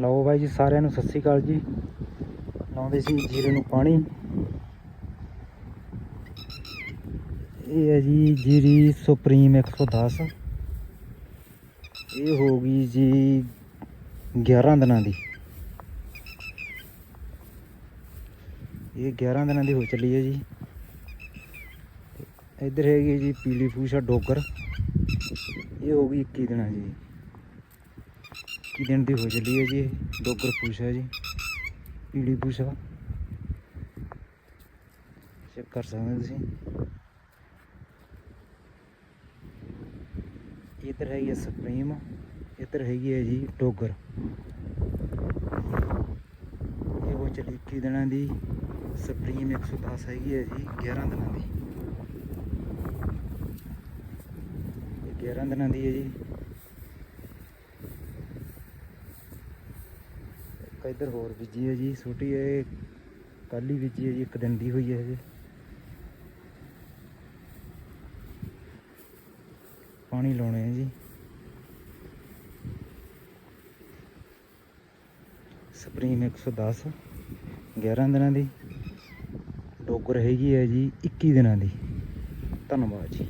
ਲਓ ਬਾਈ ਜੀ, ਸਾਰਿਆਂ ਨੂੰ ਸਤਿ ਸ੍ਰੀ ਅਕਾਲ ਜੀ। ਲਾਉਂਦੇ ਸੀ ਜੀਰੇ ਨੂੰ ਪਾਣੀ। ਇਹ ਹੈ ਜੀ ਜੀਰੀ ਸੁਪਰੀਮ 110 ਇਹ ਹੋ ਗਈ ਜੀ 11 ਦਿਨਾਂ ਦੀ। ਇਹ 11 ਦਿਨਾਂ ਦੀ ਹੋ ਚੱਲੀ ਹੈ ਜੀ। ਇੱਧਰ ਹੈਗੀ ਜੀ ਪੀਲੀ ਫੂਸ਼ਾ ਡੋਗਰ। ਇਹ ਹੋ ਗਈ 21 ਦਿਨਾਂ ਜੀ 21 ਦਿਨ ਦੀ ਹੋ ਚੱਲੀ ਹੈ ਜੀ ਡੋਗਰ ਪੂਛ ਹੈ ਜੀ ਪੀੜੀ ਪੂਛ। ਚੈੱਕ ਕਰ ਸਕਦੇ ਤੁਸੀਂ। ਇਹ ਹੈਗੀ ਹੈ ਸੁਪਰੀਮ ਇਹ ਤਰ ਹੈਗੀ ਹੈ ਜੀ ਡੋਗਰ ਇਹ ਹੋ ਚੱਲੀ 21 ਦਿਨਾਂ ਦੀ। ਸੁਪਰੀਮ 110 ਹੈਗੀ ਹੈ ਜੀ 11 ਦਿਨਾਂ ਦੀ। 11 ਦਿਨਾਂ ਦੀ ਹੈ ਜੀ। ਇੱਕ ਇੱਧਰ ਹੋਰ ਬੀਜੀ ਹੈ ਜੀ, ਛੋਟੀ ਇਹ। ਕੱਲ ਹੀ ਬੀਜੀ ਹੈ ਜੀ, ਇੱਕ ਦਿਨ ਦੀ ਹੋਈ ਹੈ ਜੀ ਪਾਣੀ ਲਾਉਣੇ ਹੈ ਜੀ। ਸਪਰੀਮ 110 11 ਦਿਨਾਂ ਦੀ। ਡੋਗਰ ਹੈਗੀ ਹੈ ਜੀ 21 ਦਿਨਾਂ ਦੀ। ਧੰਨਵਾਦ ਜੀ।